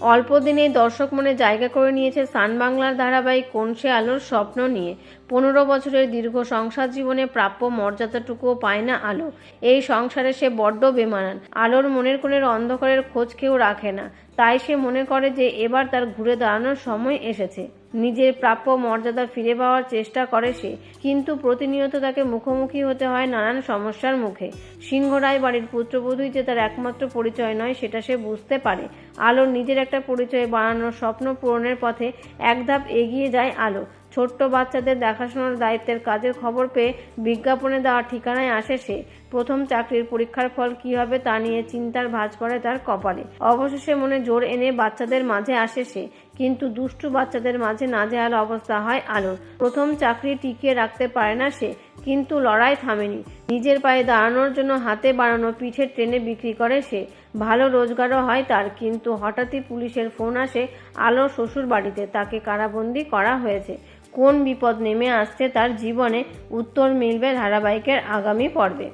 অল্প দিনে দর্শক মনে জায়গা করে নিয়েছে সান বাংলার ধারাবাহিক কোন সে আলোর স্বপ্ন নিয়ে। পনেরো বছরের দীর্ঘ সংসার জীবনে প্রাপ্য মর্যাদাটুকুও পায় না আলো। এই সংসারে সে বড্ড বেমানান। আলোর মনের কোণের অন্ধকারের খোঁজ কেউ রাখে না। তাই সে মনে করে যে এবার তার ঘুরে দাঁড়ানোর সময় এসেছে। নিজের প্রাপ্য মর্যাদা ফিরে পাওয়ার চেষ্টা করে সে, কিন্তু প্রতিনিয়ত তাকে মুখোমুখি হতে হয় নানান সমস্যার মুখে। সিংহরায় বাড়ির পুত্রবধূই যে তার একমাত্র পরিচয় নয়, সেটা সে বুঝতে পারে। আলোর নিজের একটা পরিচয় বানানোর স্বপ্ন পূরণের পথে এক ধাপ এগিয়ে যায় আলো। ছোট্ট বাচ্চাদের দেখাশোনার দায়িত্বের কাজের খবর পেয়ে বিজ্ঞাপনে দেওয়ার ঠিকানায় আসে সে। প্রথম চাকরির পরীক্ষার ফল কী হবে তা নিয়ে চিন্তার ভাঁজ পড়ে তার কপালে। অবশেষে মনে জোর এনে বাচ্চাদের মাঝে আসে সে, কিন্তু দুষ্টু বাচ্চাদের মাঝে নাজেহাল অবস্থা হয় আলোর। প্রথম চাকরি টিকিয়ে রাখতে পারে না সে, কিন্তু লড়াই থামেনি। নিজের পায়ে দাঁড়ানোর জন্য হাতে বাড়ানো পিঠে ট্রেনে বিক্রি করে সে। ভালো রোজগারও হয় তার, কিন্তু হঠাৎই পুলিশের ফোন আসে আলোর শ্বশুর বাড়িতে। তাকে কারাবন্দি করা হয়েছে। কোন বিপদ নেমে আসছে তার জীবনে উত্তর মিলবে ধারাবাহিকের আগামী পর্বে।